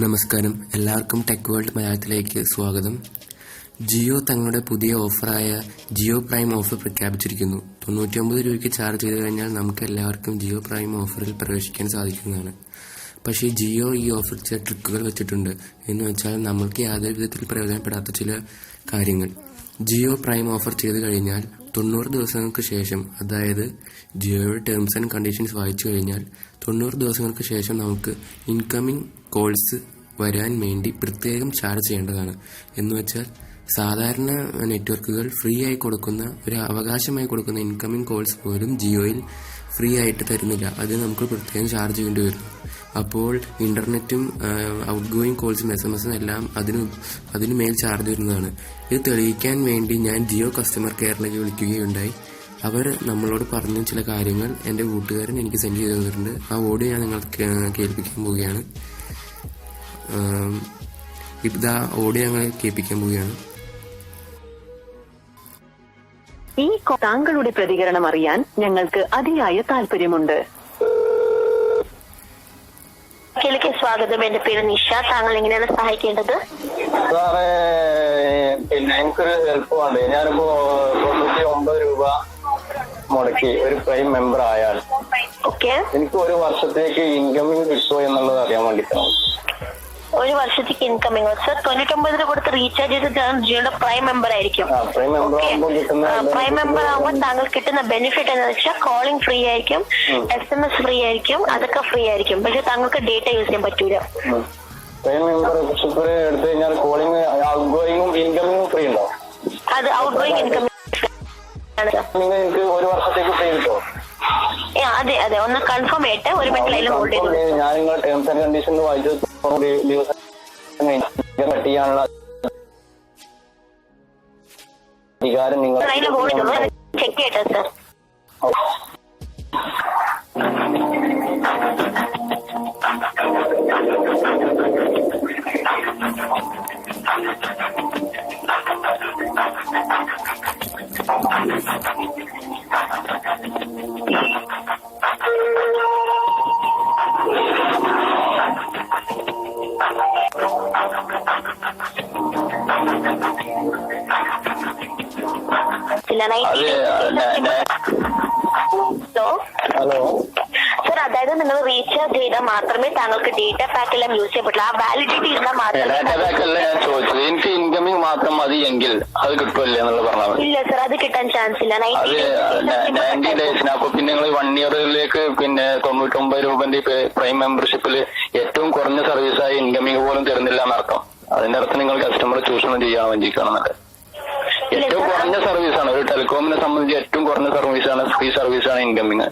നമസ്കാരം. എല്ലാവർക്കും tech world മലയാളത്തിലേക്ക് സ്വാഗതം. ജിയോ തങ്ങളുടെ പുതിയ ഓഫറായ ജിയോ പ്രൈം ഓഫർ പ്രഖ്യാപിച്ചിരിക്കുന്നു. തൊണ്ണൂറ്റിയൊമ്പത് രൂപയ്ക്ക് ചാർജ് ചെയ്ത് കഴിഞ്ഞാൽ നമുക്ക് എല്ലാവർക്കും ജിയോ പ്രൈം ഓഫറിൽ പ്രവേശിക്കാൻ സാധിക്കുന്നതാണ്. പക്ഷേ ജിയോ ഈ ഓഫർ ചില ട്രിക്കുകൾ വെച്ചിട്ടുണ്ട്. എന്ന് വെച്ചാൽ നമ്മൾക്ക് യാതൊരു വിധത്തിൽ പ്രയോജനപ്പെടാത്ത ചില കാര്യങ്ങൾ. ജിയോ പ്രൈം ഓഫർ ചെയ്ത് കഴിഞ്ഞാൽ തൊണ്ണൂറ് ദിവസങ്ങൾക്ക് ശേഷം അതായത് ജിയോയുടെ ടേംസ് ആൻഡ് കണ്ടീഷൻസ് വായിച്ചു കഴിഞ്ഞാൽ തൊണ്ണൂറ് ദിവസങ്ങൾക്ക് ശേഷം നമുക്ക് ഇൻകമിംഗ് കോൾസ് വരാൻ വേണ്ടി പ്രത്യേകം ചാർജ് ചെയ്യേണ്ടതാണ്. എന്ന് വെച്ചാൽ സാധാരണ നെറ്റ്വർക്കുകൾ ഫ്രീ ആയി കൊടുക്കുന്ന ഒരു അവകാശമായി കൊടുക്കുന്ന ഇൻകമിംഗ് കോൾസ് പോലും ജിയോയിൽ ഫ്രീ ആയിട്ട് തരുന്നില്ല. അത് നമുക്ക് പ്രത്യേകം ചാർജ് ചെയ്യേണ്ടി വരും. അപ്പോൾ ഇന്റർനെറ്റും ഔട്ട് ഗോയിങ് കോൾസും എസ് എം എസും എല്ലാം അതിന് അതിന് മേൽ ചാർജ് വരുന്നതാണ്. ഇത് തെളിയിക്കാൻ വേണ്ടി ഞാൻ ജിയോ കസ്റ്റമർ കെയറിലേക്ക് വിളിക്കുകയുണ്ടായി. അവർ നമ്മളോട് പറഞ്ഞ ചില കാര്യങ്ങൾ എന്റെ കൂട്ടുകാരൻ എനിക്ക് സെൻഡ് ചെയ്തു തന്നിട്ടുണ്ട്. ആ ഓഡിയോ ഞാൻ നിങ്ങൾക്ക് കേൾപ്പിക്കാൻ പോവുകയാണ്. ഇതാ ഓഡിയോ ഞങ്ങൾ കേൾപ്പിക്കാൻ പോവുകയാണ്. ഈ താങ്കളുടെ പ്രതികരണം അറിയാൻ ഞങ്ങൾക്ക് അതിയായ താല്പര്യമുണ്ട്. സ്വാഗതം. എന്റെ പേര് നിഷ. താങ്കൾ എങ്ങനെയാണ് സഹായിക്കേണ്ടത്? സാറേ പിന്നെ എനിക്കൊരു ഹെൽപ്പ് വേണ്ടേ? ഞാനിപ്പോ തൊണ്ണൂറ്റി ഒമ്പത് രൂപ മുടക്കി ഒരു പ്രൈം മെമ്പർ ആയാൽ ഓക്കെ എനിക്ക് ഒരു വർഷത്തേക്ക് ഇൻകമിങ് കിട്ടുമോ എന്നുള്ളത് അറിയാൻ വേണ്ടിയിട്ടാണ്. ഒരു വർഷത്തേക്ക് ഇൻകമിംഗ് സർ തൊണ്ണൂറ്റൊമ്പത് രൂപ കൊടുത്ത് റീചാർജ് ചെയ്ത് ജിയോയുടെ പ്രൈം മെമ്പർ ആയിരിക്കും. പ്രൈം മെമ്പർ ആകുമ്പോൾ താങ്കൾ കിട്ടുന്ന ബെനിഫിറ്റ് എന്ന് വെച്ചാൽ കോളിംഗ് ഫ്രീ ആയിരിക്കും എസ് എം എസ് ഫ്രീ ആയിരിക്കും അതൊക്കെ ഫ്രീ ആയിരിക്കും. പക്ഷെ താങ്കൾക്ക് ഡേറ്റ യൂസ് ചെയ്യാൻ പറ്റൂല. പ്രൈം മെമ്പർ സൂപ്പർ എടുത്തു കഴിഞ്ഞാൽ കോളിംഗ് ഔട്ട് ഗോയിങ്ങും ഇൻകമിങ്ങും ഫ്രീ ഉണ്ടോ? അത് ഔട്ട് ഗോയിങ് ഒരു വർഷത്തേക്ക് ഫ്രീ കിട്ടുമോ അതെ അതെ. ഒന്ന് കൺഫേം ആയിട്ട് ഒരു മിനിറ്റ് ലൈനിൽ ഹോൾഡ് ചെയ്തു ഞാൻ ടേംസ് ആൻഡ് കണ്ടീഷൻ വായിച്ചു കട്ട് ചെയ്യാനുള്ള അധികാരം നിങ്ങൾ ചെക്ക് ചെയ്യട്ടെ സർ ഹലോ? ഹലോ? സർ അതായത് നിങ്ങൾ റീചാർജ് ചെയ്താൽ മാത്രമേ താങ്കൾക്ക് ഡേറ്റ പാക്ക് എല്ലാം യൂസ് ചെയ്യാൻ പറ്റുള്ളൂ. ആ വാലിഡിറ്റി ഇരുന്നാൽ മാത്രമേ ഡാറ്റ പാക്ക് അല്ല ഞാൻ ചോദിച്ചത്. എനിക്ക് ഇൻകമിങ് മാത്രം മതി എങ്കിൽ അത് കിട്ടുമല്ലേ എന്നുള്ളത് പറഞ്ഞാൽ മതി. ഇല്ല സർ അത് കിട്ടാൻ ചാൻസ് ഇല്ല. അത് നയന്റി ഡേയ്സിന് അപ്പൊ പിന്നെ നിങ്ങൾ വൺ ഇയറിലേക്ക് പിന്നെ തൊണ്ണൂറ്റൊമ്പത് രൂപന്റെ പ്രൈം മെമ്പർഷിപ്പിൽ ഏറ്റവും കുറഞ്ഞ സർവീസായി ഇൻകമിങ് പോലും തരുന്നില്ല എന്നർത്ഥം. അതിന്റെ അർത്ഥം നിങ്ങൾ കസ്റ്റമർ ചൂഷണം ചെയ്യാൻ വേണ്ടിയിട്ടാണെന്നല്ലേ ഏറ്റവും കുറഞ്ഞ സർവീസാണ് ഒരു ടെലികോമിനെ സംബന്ധിച്ച് ഏറ്റവും കുറഞ്ഞ സർവീസാണ് ഫ്രീ സർവീസാണ് ഇൻകമ്മിങ്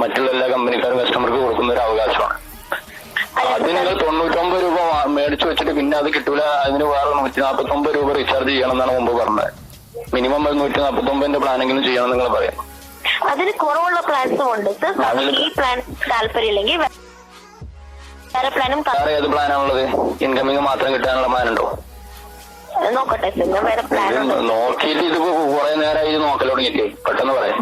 മറ്റുള്ള എല്ലാ കമ്പനിക്കാരും കസ്റ്റമർക്ക് കൊടുക്കുന്ന ഒരു അവകാശമാണ്. അത് നിങ്ങൾ തൊണ്ണൂറ്റൊമ്പത് രൂപ മേടിച്ചു വെച്ചിട്ട് പിന്നെ അത് കിട്ടൂല അതിന് വേറെ നൂറ്റി നാൽപ്പത്തി ഒമ്പത് രൂപ റീചാർജ് ചെയ്യണം എന്നാണ് മുമ്പ് പറഞ്ഞത്. മിനിമം ഒരു നൂറ്റി നാൽപ്പത്തി ഒമ്പതിന്റെ പ്ലാനെങ്കിലും ചെയ്യണം നിങ്ങൾ പറയാം. അതിന് കുറവുള്ള പ്ലാൻസും ഉണ്ട്. ഈ പ്ലാൻ താല്പര്യമില്ലെങ്കിൽ വേറെ പ്ലാനും വേറെ ഏത് പ്ലാനാണുള്ളത് ഇൻകമ്മിങ് മാത്രം കിട്ടാനുള്ള പ്ലാൻ ഉണ്ടോ? നോക്കട്ടെ. പിന്നെ വേറെ പ്ലാൻ ഉണ്ട് നോക്കിയിട്ട് ഇതിപ്പോ കുറെ നേരമായി ഇത് നോക്കൽ തുടങ്ങിയിട്ട്. പെട്ടെന്ന് പറയാം.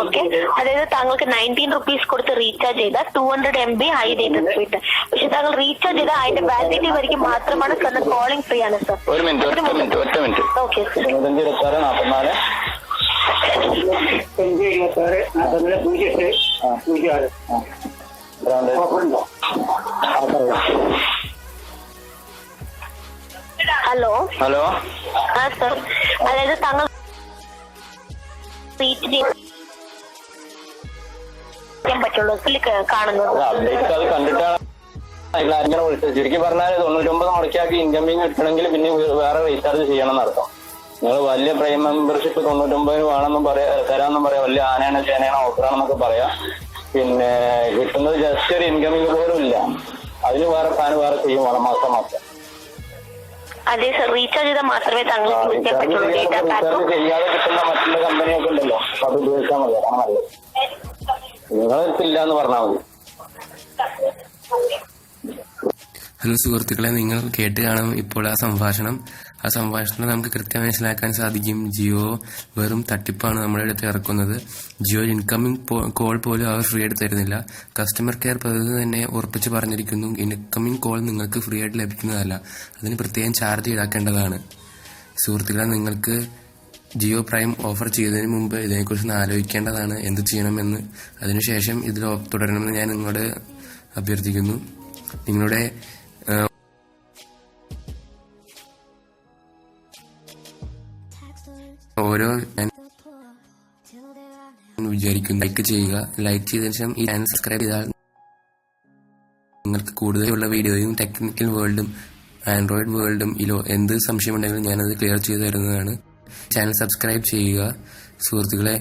ഓക്കെ അതായത് താങ്കൾക്ക് നയന്റീൻ റുപ്പീസ് കൊടുത്ത് റീചാർജ് ചെയ്താൽ two hundred M B high data speed പക്ഷെ താങ്കൾ റീചാർജ് ചെയ്താൽ അതിന്റെ വാലിഡിറ്റി വரைക്കും മാത്രമാണ് സാറിന് കോളിംഗ് ഫ്രീ ആണ് സർ ഒരു മിനിറ്റ് ഒറ്റ മിനിറ്റ് ഒറ്റ മിനിറ്റ് ഓക്കെ സർ തൊണ്ണൂറ്റഞ്ച് ഇരുപത്തി ആറ് നാൽപ്പത്തിനാല് അഞ്ച് ഇരുപത്താറ് നാൽപ്പത്തിനാല് പൂജ്യം എട്ട്. പൂജ്യം ആറ്. ഓഫറുണ്ടോ ഹലോ? ആ സർ അതായത് താങ്കൾ റീച്ച് ചെയ്യാൻ പറ്റുള്ളൂ ഇതിൽ കാണുന്നത്. അപ്ഡേറ്റ് അത് കണ്ടിട്ടാണ് വിളിച്ചത്. ചുരുക്കി പറഞ്ഞാൽ തൊണ്ണൂറ്റൊമ്പത് മുടക്കിയാക്കി ഇൻകമിങ് കിട്ടണമെങ്കിൽ പിന്നെ വേറെ റീചാർജ് ചെയ്യണം എന്നർത്ഥം. നിങ്ങൾ വലിയ പ്രൈം മെമ്പർഷിപ്പ് തൊണ്ണൂറ്റൊമ്പതിന് വേണമെന്നും പറയാ തരാമെന്നും പറയാം. വലിയ ആനയാണ് ചേനയാണ് ഓഫറാണെന്നൊക്കെ പറയാം. പിന്നെ കിട്ടുന്നത് ജസ്റ്റ് ഒരു ഇൻകമിങ് പോലും ഇല്ല. അതിന് വേറെ പ്ലാൻ വേറെ ചെയ്യും വേണം മാസം മാസം. അതെ സർ റീചാർജ് ചെയ്താൽ മാത്രമേ താങ്കൾ യൂസ് ചെയ്യാൻ റീചാർജ് പറ്റുള്ളൂ. ഡേറ്റ പാക്കും ചെയ്യാതെ കിട്ടുന്ന മറ്റുള്ള കമ്പനിയൊക്കെ ഉണ്ടല്ലോ. അപ്പൊ അത് ഉപയോഗിച്ചാൽ മതി. അതാണ് നല്ലത്. നിങ്ങളെടുത്തില്ല എന്ന് പറഞ്ഞാൽ മതി. ഹലോ സുഹൃത്തുക്കളെ നിങ്ങൾ കേട്ട് കാണും ഇപ്പോൾ ആ സംഭാഷണം. ആ സംഭാഷണം നമുക്ക് കൃത്യമായി മനസ്സിലാക്കാൻ സാധിക്കും. ജിയോ വെറും തട്ടിപ്പാണ് നമ്മുടെ അടുത്ത് ഇറക്കുന്നത്. ജിയോ ഇൻകമിംഗ് കോൾ പോലും അവർ ഫ്രീ ആയിട്ട് തരുന്നില്ല. കസ്റ്റമർ കെയർ പ്രതിനിധി തന്നെ ഉറപ്പിച്ച് പറഞ്ഞിരിക്കുന്നു. ഇൻകമിംഗ് കോൾ നിങ്ങൾക്ക് ഫ്രീ ആയിട്ട് ലഭിക്കുന്നതല്ല. അതിന് പ്രത്യേകം ചാർജ് ഈടാക്കേണ്ടതാണ്. സുഹൃത്തുക്കളെ നിങ്ങൾക്ക് ജിയോ പ്രൈം ഓഫർ ചെയ്തതിന് മുമ്പ് ഇതിനെക്കുറിച്ച് ആലോചിക്കേണ്ടതാണ്. എന്ത് ചെയ്യണമെന്ന്. അതിനുശേഷം ഇതിൽ തുടരണമെന്ന് ഞാൻ നിങ്ങളോട് അഭ്യർത്ഥിക്കുന്നു. നിങ്ങളുടെ ഓരോ വിചാരിക്കുന്നു. ലൈക്ക് ചെയ്യുക ലൈക്ക് ചെയ്തതിനു ശേഷം ഈ ചാനൽ സബ്സ്ക്രൈബ് ചെയ്താൽ നിങ്ങൾക്ക് കൂടുതലുള്ള വീഡിയോയും ടെക്നിക്കൽ വേൾഡും ആൻഡ്രോയിഡ് വേൾഡും ഇലോ എന്ത് സംശയമുണ്ടെങ്കിലും ഞാനത് ക്ലിയർ ചെയ്തു തരുന്നതാണ്. ചാനൽ സബ്സ്ക്രൈബ് ചെയ്യുക. സുഹൃത്തുക്കളെ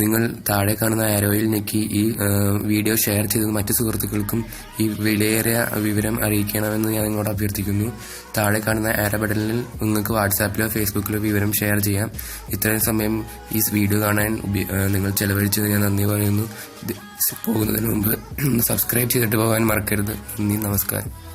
നിങ്ങൾ താഴെ കാണുന്ന ആരോയിൽ ഞെക്കി ഈ വീഡിയോ ഷെയർ ചെയ്ത് മറ്റു സുഹൃത്തുക്കൾക്കും ഈ വിലയേറിയ വിവരം അറിയിക്കണമെന്ന് ഞാൻ നിങ്ങളോട് അഭ്യർത്ഥിക്കുന്നു. താഴെ കാണുന്ന ആരോ ബട്ടണിൽ നിങ്ങൾക്ക് വാട്സാപ്പിലോ ഫേസ്ബുക്കിലോ വിവരം ഷെയർ ചെയ്യാം. ഇത്രയും സമയം ഈ വീഡിയോ കാണാൻ നിങ്ങൾ ചെലവഴിച്ചത് ഞാൻ നന്ദി പറയുന്നു. പോകുന്നതിന് മുമ്പ് സബ്സ്ക്രൈബ് ചെയ്തിട്ട് പോകാൻ മറക്കരുത്. നന്ദി നമസ്കാരം.